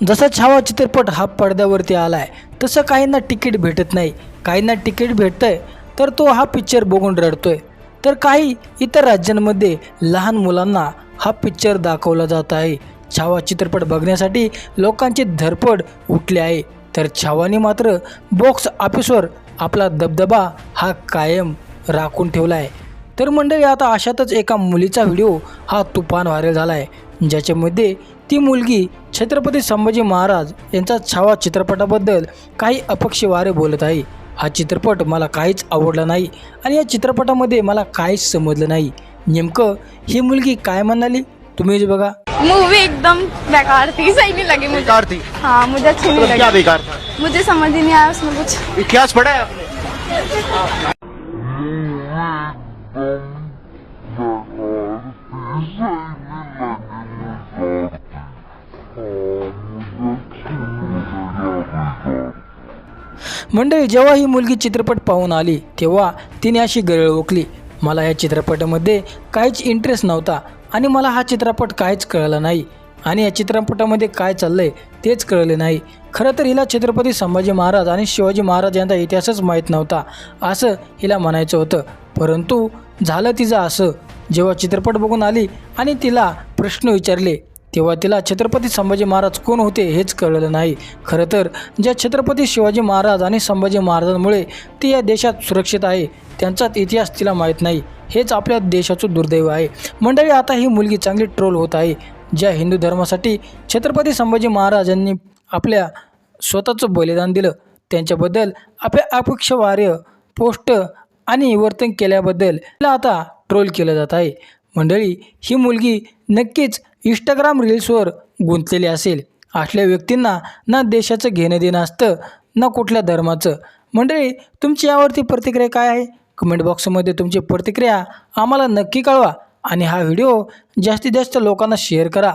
जसा छावा चित्रपट हा पडद्यावरती आला आहे तसं काहींना तिकीट भेटत नाही. काहींना तिकीट भेटतं आहे तर तो हा पिक्चर बघून रडतोय. तर काही इतर राज्यांमध्ये लहान मुलांना हा पिक्चर दाखवला जात आहे. छावा चित्रपट बघण्यासाठी लोकांची धरपड उठली आहे. तर छावाने मात्र बॉक्स ऑफिसवर आपला दबदबा हा कायम राखून ठेवला आहे तर मंडळी आता अशातच एका मुलीचा व्हिडिओ हा तुफान व्हायरल झाला आहे ज्याच्यामध्ये ती मुलगी छत्रपती संभाजी महाराज यांचा छावा चित्रपटाबद्दल काही अपक्षवारे बोलत आहे. हा चित्रपट मला काहीच आवडला नाही आणि या चित्रपटामध्ये मला काहीच समजलं नाही. नेमकं ही मुलगी काय म्हणाली? तुम्हीच बघा. मूवी एकदम बेकार थी सही नहीं लगी मुझे. बेकार थी हाँ मुझे अच्छी नहीं मतलब क्या लगी. बेकार? था मुझे समझ ही नहीं आया उसमें कुछ. इतिहास पढ़ा है आपने? मंडळी जेव्हा ही मुलगी चित्रपट पाहून आली तेव्हा तिने अशी गरळ ओकली. मला या चित्रपटामध्ये काहीच इंटरेस्ट नव्हता आणि मला हा चित्रपट काहीच कळला नाही. आणि या चित्रपटामध्ये काय चाललंय तेच कळले नाही. खरं तर हिला छत्रपती संभाजी महाराज आणि शिवाजी महाराज यांचा इतिहासच माहीत नव्हता असं हिला म्हणायचं होतं. परंतु झालं तिचं असं. जेव्हा चित्रपट बघून आली आणि तिला प्रश्न विचारले तेव्हा तिला छत्रपती संभाजी महाराज कोण होते हेच कळलं नाही. खरं तर ज्या छत्रपती शिवाजी महाराज आणि संभाजी महाराजांमुळे ती या देशात सुरक्षित आहे त्यांचाच इतिहास तिला माहीत नाही. हेच आपल्या देशाचं दुर्दैव आहे. मंडळी आता ही मुलगी चांगली ट्रोल होत आहे. ज्या हिंदू धर्मासाठी छत्रपती संभाजी महाराजांनी आपल्या स्वतःचं बलिदान दिलं त्यांच्याबद्दल आपल्या अपेक्षवार्य पोस्ट आणि वर्तन केल्याबद्दल तिला आता ट्रोल केलं जात आहे. मंडळी ही मुलगी नक्कीच इंस्टाग्राम रील्सवर गुंतलेले असेल. असल्या व्यक्तींना ना देशाचं घेणं देणं असतं ना कुठल्या धर्माचं. मंडळी तुमची यावरती प्रतिक्रिया काय आहे? कमेंट बॉक्समध्ये तुमची प्रतिक्रिया आम्हाला नक्की कळवा आणि हा व्हिडिओ जास्तीत जास्त लोकांना शेअर करा.